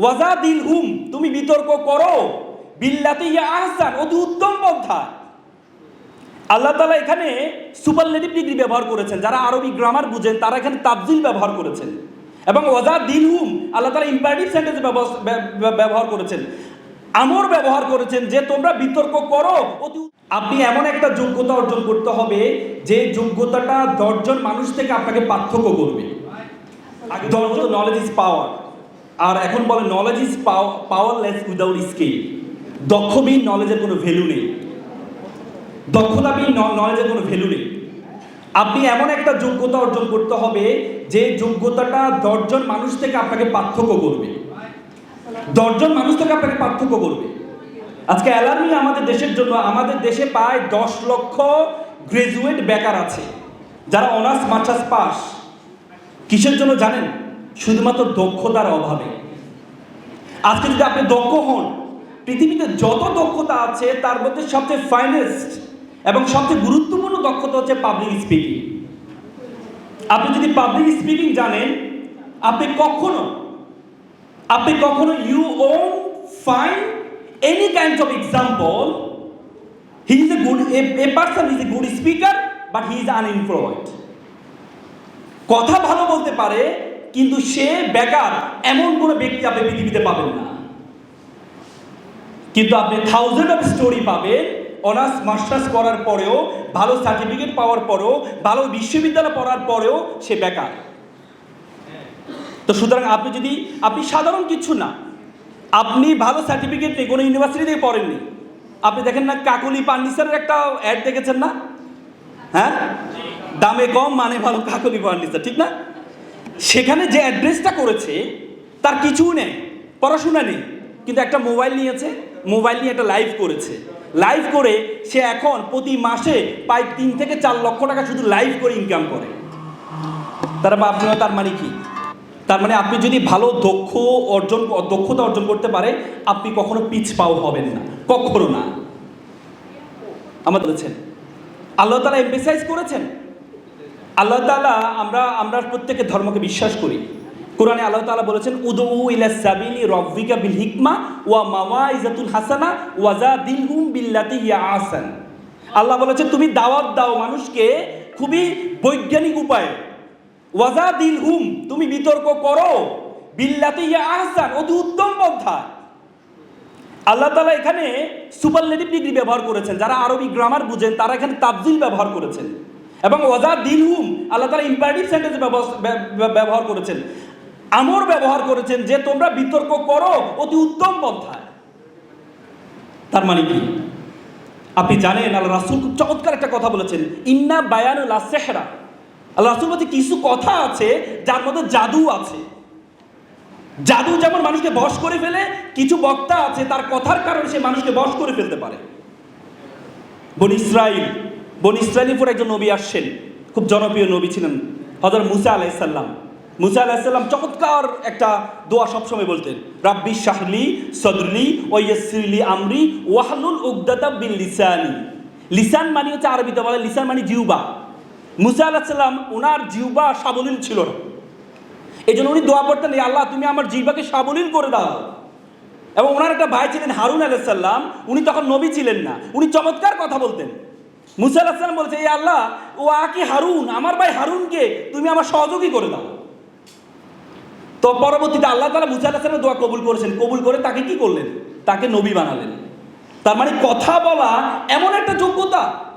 ওয়াজা দিল হুম তুমি বিতর্ক করো। বিল্লাতে আহসান, অতি উত্তম পন্থা। আল্লাহ তালা এখানে সুপারলেটিভ ডিগ্রি ব্যবহার করেছেন। যারা আরবি গ্রামার বুঝেন, তারা এখানে তাবজিল ব্যবহার করেছেন। এবং ওয়াজা দিল হুম আল্লাহ তালা ইম্পারেটিভ সেন্টেন্স ব্যবহার করেছেন। আমর ব্যবহার করেছেন যে, তোমরা বিতর্ক করো আপনি এমন একটা যোগ্যতা অর্জন করতে হবে, যে যোগ্যতাটা দশজন মানুষ থেকে আপনাকে পার্থক্য করবে। দশজন নলেজ ইজ পাওয়ার আর এখন বলে knowledge is powerless without skill দক্ষবিহীন নলেজের কোনো ভ্যালু নেই। দক্ষতাবিহীন নলেজের কোনো ভ্যালু নেই। আপনি এমন একটা যোগ্যতা অর্জন করতে হবে, যে যোগ্যতাটা দশজন মানুষ থেকে আপনাকে পার্থক্য করবে। দশজন মানুষ থেকে আপনাকে পার্থক্য করবে। আজকে অ্যালার্মি আমাদের দেশের জন্য, আমাদের দেশে প্রায় দশ লক্ষ গ্রাজুয়েট বেকার আছে, যারা অনার্স মাস্টার্স পাস কিসের জন্য জানেন? শুধুমাত্র দক্ষতার অভাবে। আজকে যদি আপনি দক্ষ হন, পৃথিবীতে যত দক্ষতা আছে, তার মধ্যে সবচেয়ে ফাইনেস্ট এবং সবচেয়ে গুরুত্বপূর্ণ দক্ষতা হচ্ছে পাবলিক স্পিকিং আপনি যদি পাবলিক স্পিকিং জানেন, আপনি কখনো আপনি কখনো you won find any kind of example he is a good a person is a good speaker but he is unemployed কথা ভালো বলতে পারে কিন্তু সে বেকার, এমন কোনো ব্যক্তি আপনি পৃথিবীতে পাবেন না। কিন্তু আপনি থাউজেন্ড অফ স্টোরি পাবেন অনার্স মাস্টার্স করার পরেও, ভালো সার্টিফিকেট পাওয়ার পরেও, ভালো বিশ্ববিদ্যালয় পড়ার পরেও সে বেকার। তো সুতরাং আপনি যদি, আপনি সাধারণ কিছু না, আপনি ভালো সার্টিফিকেট নেই, কোনো ইউনিভার্সিটি থেকে পড়েননি। আপনি দেখেন না কাকুলি ফার্নিচারের একটা অ্যাড দেখেছেন না? হ্যাঁ? দামে কম মানে ভালো কাকুলি ফার্নিচার ঠিক না? সেখানে যে অ্যাড্রেসটা করেছে, তার কিছুই নেই, পড়াশোনা নেই। কিন্তু একটা মোবাইল নিয়েছে, মোবাইল নিয়ে একটা লাইভ করেছে। লাইভ করে সে এখন প্রতি মাসে প্রায় তিন থেকে চার লক্ষ টাকা শুধু লাইভ করে ইনকাম করে। তারা ভাবছিল তার মানে কি? তার মানে আপনি যদি ভালো দক্ষ অর্জন, দক্ষতা অর্জন করতে পারে, আপনি কখনো পিছ পাও হবেন না। কখনো না। আমার বলেছেন। আল্লাহ তালা এমপেসাইজ করেছেন। আল্লাহ তালা আমরা আমরা প্রত্যেকে ধর্মকে বিশ্বাস করি। কোরআনে আল্লাহ তালা বলেছেন উদু ইলা সাবিলি রব্বিকা বিল হিকমা ওয়া মাওয়া ইজাতুল হাসানা ওয়াজা দিল দিলহুম বিল্লাতি ইয়া আসান আল্লাহ বলেছেন তুমি দাওয়াত দাও মানুষকে খুবই বৈজ্ঞানিক উপায়ে। ওয়াজা দিল হুম তুমি বিতর্ক করো, বিল্লাতি ইয়া আহসান, অতি উত্তম পন্থা। আল্লাহ তালা এখানে সুপারলেটিভ ডিগ্রি ব্যবহার করেছেন। যারা আরবি গ্রামার বুঝেন, তারা এখানে তাবজিল ব্যবহার করেছেন। এবং ওজা দিল হুম আল্লাহ তালা ইম্পারেটিভ সেন্টেন্স ব্যবহার করেছেন। আমর ব্যবহার করেছেন যে, তোমরা বিতর্ক করো, অতি উত্তম পন্থায়। তার মানে কি? আপনি জানেন, আল্লাহ রাসুল খুব চমৎকার একটা কথা বলেছেন, ইন্না বায়ানুল সেহরা আল্লাহ রাসুল বলছে, কিছু কথা আছে, যার মধ্যে জাদু আছে। জাদু যেমন মানুষকে বশ করে ফেলে, কিছু বক্তা আছে, তার কথার কারণে সে মানুষকে বশ করে ফেলতে পারে। বন ইসরাইল বন ইসরাইলের উপর একজন নবী আসছেন। খুব জনপ্রিয় নবী ছিলেন হজর মুসা আলাইসাল্লাম মুসা আলাইসাল্লাম চমৎকার একটা দোয়া সবসময় বলতেন, রাব্বি শাহলি সদরলি ওয়াসিরলি আমরি ওয়াহলুল উগদাতা বিল লিসানি। লিসান মানে হচ্ছে আরবিতে বলে লিসান মানে জিউবা মুসা আলাহিসাল্লাম ওনার জিউবা সাবলীল ছিল না। এই জন্য উনি দোয়া "এ আল্লাহ, তুমি আমার জিহ্বাকে সাবলীল করে দাও। এবং ওনার একটা ভাই ছিলেন হারুন আলাইসাল্লাম উনি তখন নবী ছিলেন না। উনি চমৎকার কথা বলতেন। মুসা বলছে এই আল্লাহ, ও আকি হারুন? আমার ভাই হারুনকে তুমি আমার সহযোগী করে দাও। তো পরবর্তীতে আল্লাহ তালা মুসা আলাহিসাল্লামের দোয়া কবুল করেছেন। কবুল করে তাকে কি করলেন? তাকে নবী বানালেন। তার মানে কথা বলা এমন একটা যোগ্যতা।